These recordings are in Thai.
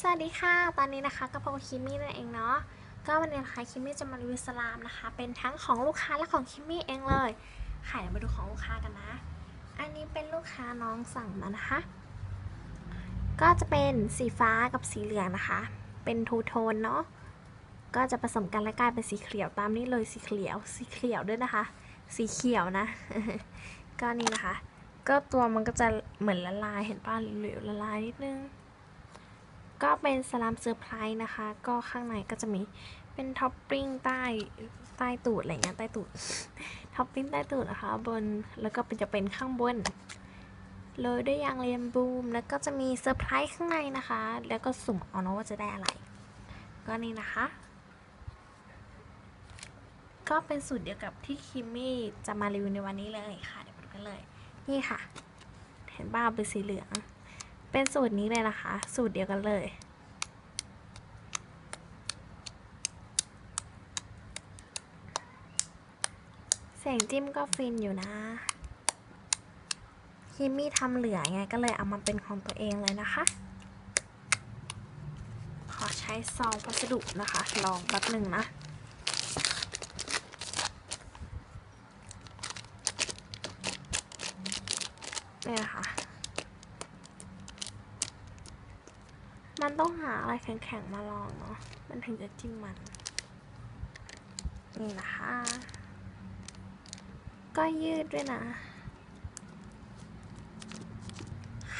สวัสดีค่ะ ตอนนี้นะคะกับพวกบคิมมี่นั่นเองเนาะ ก็วันนี้นะคะคิมมี่จะมารีวิวสลามนะคะ เป็นทั้งของลูกค้าและของคิมมี่เองเลย ค่ะเดี๋ยวมาดูของลูกค้ากันนะ อันนี้เป็นลูกค้าน้องสั่งมานะคะ ก็จะเป็นสีฟ้ากับสีเหลืองนะคะ เป็นทูโทนเนาะ ก็จะผสมกันและกลายเป็นสีเขียวตามนี้เลยสีเขียว สีเขียวด้วยนะคะ สีเขียวนะ ก็นี่นะคะ ก็ตัวมันก็จะเหมือนละลายเห็นป่ะเหลวๆละลายนิดนึง ก็เป็นสลามเซอร์ไพรส์นะคะ ก็ข้างในก็จะมีเป็นท็อปปิ้งใต้ใต้ตูดอะไรเงี้ยใต้ตูดท็อปปิ้งใต้ตูดนะคะบนแล้วก็เป็นจะเป็นข้างบนโรยด้วยยางเรียมบูม แล้วก็จะมีเซอร์ไพรส์ข้างในนะคะ แล้วก็สุ่มเอาเนาะว่าจะได้อะไร ก็นี่นะคะ ก็เป็นสูตรเดียวกับที่คิมมี่จะมารีวิวในวันนี้เลยค่ะ เดี๋ยวมาดูกันเลย นี่ค่ะ เห็นบ้าเป็นสีเหลือง เป็นสูตรนี้เลยนะคะ สูตรเดียวกันเลย เสียงจิ้มก็ฟินอยู่นะคิมมี่ทำเหลือไงก็เลยเอามาเป็นของตัวเองเลยนะคะ ขอใช้ซองพัสดุนะคะ ลองแป๊บหนึ่งนะเนี่ยค่ะ มันต้องหาอะไรแข็งๆมาลองเนาะ มันถึงจะจิ้มมัน นี่นะคะ ก็ยืดด้วยนะ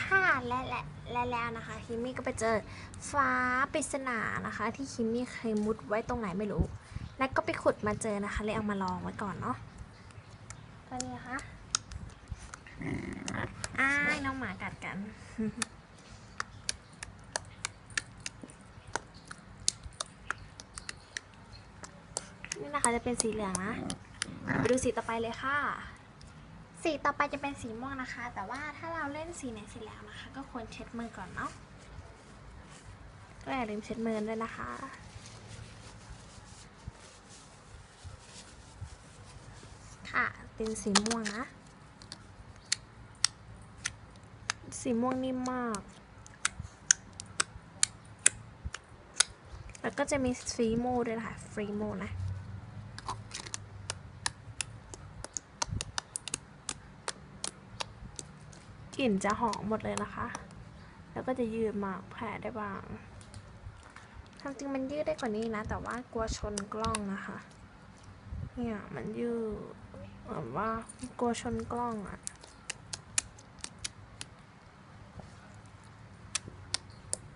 ค่ะและและและแล้วนะคะ คิมมี่ก็ไปเจอฟ้าปริศนานะคะ ที่คิมมี่เคยมุดไว้ตรงไหนไม่รู้ แล้วก็ไปขุดมาเจอนะคะ เลยเอามาลองไว้ก่อนเนาะก็นี่นะคะอ้ายน้องหมากัดกัน นี่นะ คะจะเป็นสีเหลืองนะ ไปดูสีต่อไปเลยค่ะ สีต่อไปจะเป็นสีม่วงนะคะ แต่ว่าถ้าเราเล่นสีไหนเสร็จแล้วนะคะ ก็ควรเช็ดมือก่อนเนาะ ก็อย่าลืมเช็ดมือด้วยนะคะค่ะ เป็นสีม่วงนะ สีม่วงนิ่มมาก แล้วก็จะมีฟรีโมด้วยนะคะ ฟรีโมนะ กลิ่นจะหอมหมดเลยนะคะ แล้วก็จะยืดมาแผ่ได้บ้างควาจริงมันยืดได้กว่านี้นะ แต่ว่ากลัวชนกล้องนะคะ เนี่ยมันยืดหมือนว่ากลัวชนกล้องอะ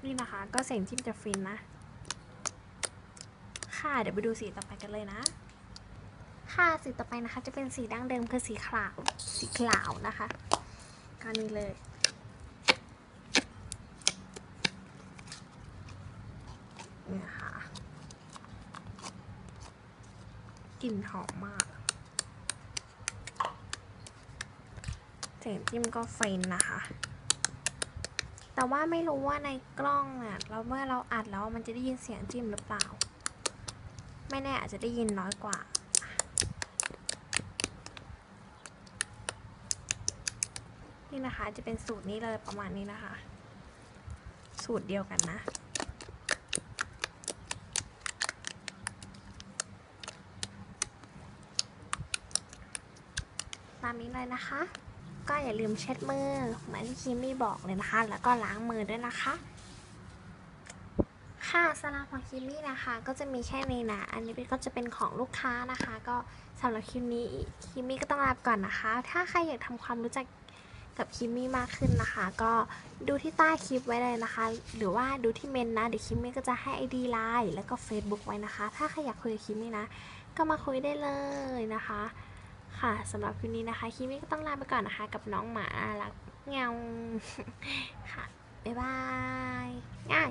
นี่นะคะ ก็เสียงจิ้มจะฟินนะ ค่ะ เดี๋ยวไปดูสีต่อไปกันเลยนะ ค่ะ สีต่อไปนะคะ จะเป็นสีดั้งเดิมคือสีขาว สีขาวนะคะ ก็นี่เลย เนี่ยค่ะกลิ่นหอมมากเสียงจิ้มก็ฟินนะคะ แต่ว่าไม่รู้ว่าในกล้องเนี่ยเราเมื่อเราอัดแล้วมันจะได้ยินเสียงจิ้มหรือเปล่า ไม่แน่อาจจะได้ยินน้อยกว่า นี่นะคะจะเป็นสูตรนี้เลยประมาณนี้นะคะ สูตรเดียวกันนะตามนี้เลยนะคะ ก็อย่าลืมเช็ดมือเหมือนที่คิมมี่บอกเลยนะคะ แล้วก็ล้างมือด้วยนะคะ ค่ะสลามของคิมมี่นะคะ ก็จะมีแค่นี้นะ อันนี้ก็จะเป็นของลูกค้านะคะ ก็สำหรับคลิปนี้คิมมี่ก็ต้องลาไปก่อนนะคะ ถ้าใครอยากทำความรู้จัก กับคิมมี่มากขึ้นนะคะ ก็ดูที่ใต้คลิปไว้เลยนะคะ หรือว่าดูที่เมนนะเดี๋ยวคิมมี่ก็จะให้ไอดีไลน์แล้วก็ Facebook ไว้นะคะ ถ้าใครอยากคุยกับคิมมี่นะ ก็มาคุยได้เลยนะคะ ค่ะสำหรับคลิปนี้นะคะ คิมมี่ก็ต้องลาไปก่อนนะคะ กับน้องหมาน่ารักเงาค่ะบ๊ายบายง่าย